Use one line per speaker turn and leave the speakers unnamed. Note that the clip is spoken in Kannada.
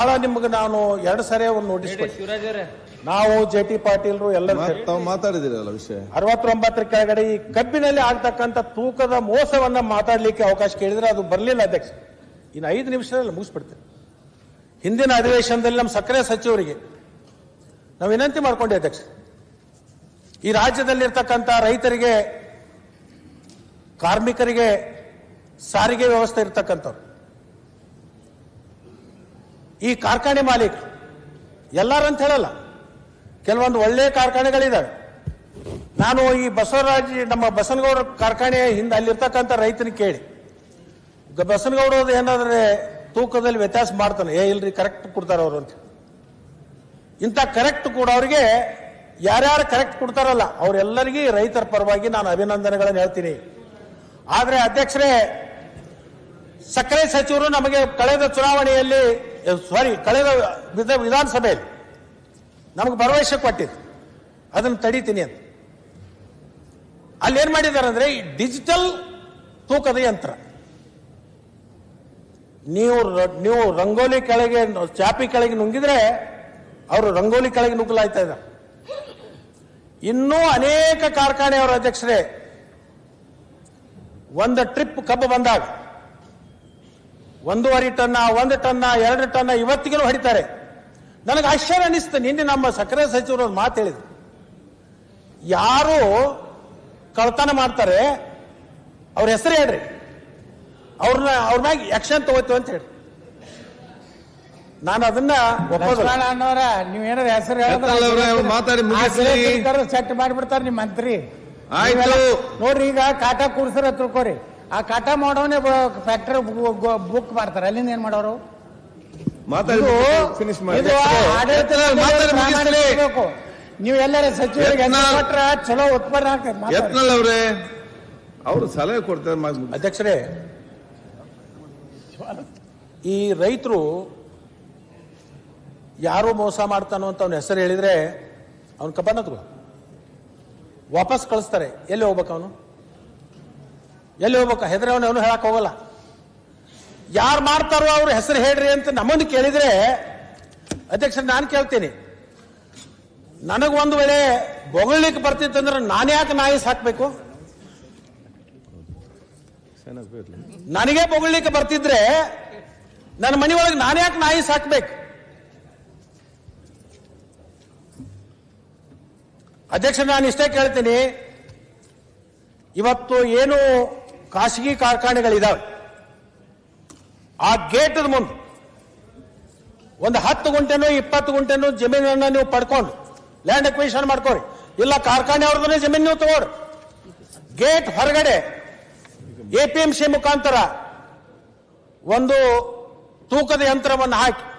ಬಹಳ ನಿಮ್ಗೆ ನಾನು ಎರಡು ಸರಿ ಒಂದು ನೋಟಿಸ್ ನಾವು ಜೆ ಟಿ ಪಾಟೀಲ್ರು ಎಲ್ಲರೂ
ತಾವು ಮಾತಾಡಿದಿರಲ್ಲ ವಿಷಯ?
ಅರವತ್ತೊಂಬತ್ತರ ಕೆಳಗಡೆ ಈ ಕಬ್ಬಿನಲ್ಲಿ ಆಗ್ತಕ್ಕಂಥ ತೂಕದ ಮೋಸವನ್ನ ಮಾತಾಡ್ಲಿಕ್ಕೆ ಅವಕಾಶ ಕೇಳಿದ್ರೆ ಅದು ಬರಲಿಲ್ಲ ಅಧ್ಯಕ್ಷ. ಇನ್ನು ಐದು ನಿಮಿಷದಲ್ಲಿ ಮುಗಿಸ್ಬಿಡ್ತೇನೆ. ಹಿಂದಿನ ಅಧಿವೇಶನದಲ್ಲಿ ನಮ್ಮ ಸಕ್ಕರೆ ಸಚಿವರಿಗೆ ನಾವು ವಿನಂತಿ ಮಾಡ್ಕೊಂಡೆ ಅಧ್ಯಕ್ಷ. ಈ ರಾಜ್ಯದಲ್ಲಿರ್ತಕ್ಕಂಥ ರೈತರಿಗೆ ಕಾರ್ಮಿಕರಿಗೆ ಸಾರಿಗೆ ವ್ಯವಸ್ಥೆ ಇರ್ತಕ್ಕಂಥವ್ರು. ಈ ಕಾರ್ಖಾನೆ ಮಾಲೀಕರು ಎಲ್ಲರಂತ ಹೇಳಲ್ಲ. ಕೆಲವೊಂದು ಒಳ್ಳೆಯ ಕಾರ್ಖಾನೆಗಳಿದ್ದಾವೆ ನಾನು ಈ ಬಸವರಾಜ್, ನಮ್ಮ ಬಸನಗೌಡ ಕಾರ್ಖಾನೆ ಹಿಂದೆ ಅಲ್ಲಿರ್ತಕ್ಕಂಥ ರೈತನ ಕೇಳಿ. ಬಸನಗೌಡ ಬಸನಗೌಡರದು ಏನಾದ್ರೆ ತೂಕದಲ್ಲಿ ವ್ಯತ್ಯಾಸ ಮಾಡ್ತಾನೆ. ಏ, ಇಲ್ರಿ ಕರೆಕ್ಟ್ ಕೊಡ್ತಾರೆ ಅವರು ಅಂತ. ಇಂಥ ಕರೆಕ್ಟ್ ಕೊಡೋರಿಗೆ ಯಾರ್ಯಾರು ಕರೆಕ್ಟ್ ಕೊಡ್ತಾರಲ್ಲ, ಅವರೆಲ್ಲರಿಗೂ ರೈತರ ಪರವಾಗಿ ನಾನು ಅಭಿನಂದನೆಗಳನ್ನು ಹೇಳ್ತೀನಿ. ಆದರೆ ಅಧ್ಯಕ್ಷರೇ, ಸಕ್ಕರೆ ಸಚಿವರು ನಮಗೆ ಕಳೆದ ಚುನಾವಣೆಯಲ್ಲಿ ಸಾರಿ ಕಳೆದ ವಿಧ ವಿಧಾನಸಭೆಯಲ್ಲಿ ನಮಗೆ ಭರವಸೆ ಕೊಟ್ಟಿದ್ದು ಅದನ್ನು ತಡಿತೀನಿ ಅಂತ. ಅಲ್ಲಿ ಏನ್ ಮಾಡಿದ್ದಾರೆ ಅಂದ್ರೆ ಈ ಡಿಜಿಟಲ್ ತೂಕದ ಯಂತ್ರ. ನೀವು ನೀವು ರಂಗೋಲಿ ಕೆಳಗೆ ಚಾಪಿ ಕೆಳಗೆ ನುಂಗಿದ್ರೆ ಅವರು ರಂಗೋಲಿ ಕೆಳಗೆ ನುಗ್ಗಲಾಯ್ತಾ ಇದ್ದಾರೆ. ಇನ್ನೂ ಅನೇಕ ಕಾರ್ಖಾನೆಯವರ ಅಧ್ಯಕ್ಷರೇ, ಒಂದು ಟ್ರಿಪ್ ಕಬ್ಬು ಬಂದಾಗ ಒಂದೂವರೆ ಟನ್ನ ಒಂದು ಟನ್ನ ಎರಡು ಟನ್ನ ಇವತ್ತಿಗೂ ಹೊಡಿತಾರೆ. ನನಗೆ ಆಶ್ಚರ್ಯ ಅನಿಸ್ತು. ನಿನ್ನೆ ನಮ್ಮ ಸಕ್ಕರೆ ಸಚಿವರು ಒಂದು ಮಾತು ಹೇಳಿದ್ರು. ಯಾರು ಕಳ್ತನ ಮಾಡ್ತಾರೆ ಅವ್ರ ಹೆಸರು ಹೇಳ್ರಿ. ಅವ್ರನ್ನ ಅವ್ರ ಮ್ಯಾಗ ಆಕ್ಷನ್ ತಗೋತೀವಿ ಅಂತ ಹೇಳಿ ನಾನು ಅದನ್ನ ಒಪ್ಪೋದಿಲ್ಲ
ಅನ್ನೋರ ಅಣ್ಣವ್ರ ನೀವ್ ಏನಾರ ಹೆಸರು
ಮಾತಾಡಿ.
ಸೆಟ್ ಮಾಡಿಬಿಡ್ತಾರೆ ನಿಮ್ ಮಂತ್ರಿ. ನೋಡ್ರಿ ಈಗ ಕಾಟ ಕೂಡ್ಸರ ತಿಳ್ಕೊರಿ. ಆ ಕಟ ಮಾಡೋನೆ ಫ್ಯಾಕ್ಟರಿ ಬುಕ್ ಮಾಡ್ತಾರೆ. ಅಲ್ಲಿಂದ ಏನ್ ಮಾಡೋರು. ನೀವು ಎಲ್ಲರ ಸಚಿವರಿಗೆ ಚಲೋ ಉತ್ಪನ್ನ ಆಗ್ತದೆ.
ಅವ್ರೆ ಅವರು ಸಲಹೆ ಕೊಡ್ತಾರೆ
ಅಧ್ಯಕ್ಷರೇ ಈ ರೈತರು ಯಾರು ಮೋಸ ಮಾಡ್ತಾನೋ ಅಂತ ಅವನ ಹೆಸರು ಹೇಳಿದ್ರೆ ಅವನ ಕಬ್ಬನ ತಗೋ. ವಾಪಸ್ ಕಳಿಸ್ತಾರೆ. ಎಲ್ಲಿ ಹೋಗ್ಬೇಕು ಅವನು? ಎಲ್ಲಿ ಹೋಗ್ಬೇಕು? ಹೆದರೆ ಅವನು ಅವನು ಹೇಳಕ್ ಹೋಗಲ್ಲ. ಯಾರು ಮಾಡ್ತಾರೋ ಅವ್ರ ಹೆಸರು ಹೇಳ್ರಿ ಅಂತ ನಮ್ಮನ್ನು ಕೇಳಿದ್ರೆ ಅಧ್ಯಕ್ಷ ನಾನು ಕೇಳ್ತೀನಿ. ನನಗೆ ಒಂದು ವೇಳೆ ಬೊಗಳಿಕ್ಕೆ ಬರ್ತಿತ್ತಂದ್ರೆ ನಾನು ಯಾಕೆ ನಾಯಿ ಸಾಕ್ಬೇಕು? ನನಗೆ ಬೊಗಳಿಕ್ಕೆ ಬರ್ತಿದ್ರೆ ನನ್ನ ಮನೆ ಒಳಗೆ ನಾನು ಯಾಕೆ ನಾಯಿ ಸಾಕ್ಬೇಕು? ಅಧ್ಯಕ್ಷ ನಾನು ಇಷ್ಟೇ ಕೇಳ್ತೀನಿ. ಇವತ್ತು ಏನು ಖಾಸಗಿ ಕಾರ್ಖಾನೆಗಳಿದಾವೆ. ಆ ಗೇಟದ ಮುಂದೆ ಒಂದು ಹತ್ತು ಗುಂಟೆನೋ ಇಪ್ಪತ್ತು ಗುಂಟೆನೋ ಜಮೀನನ್ನ ನೀವು ಪಡ್ಕೊಂಡು ಲ್ಯಾಂಡ್ ಅಕ್ವಿಷನ್ ಮಾಡ್ಕೋರಿ. ಇಲ್ಲ ಕಾರ್ಖಾನೆ ಅವ್ರದ್ದು ಜಮೀನು ನೀವು ತಗೋರಿ. ಗೇಟ್ ಹೊರಗಡೆ ಎ ಪಿ ಮುಖಾಂತರ ಒಂದು ತೂಕದ ಯಂತ್ರವನ್ನು ಹಾಕಿ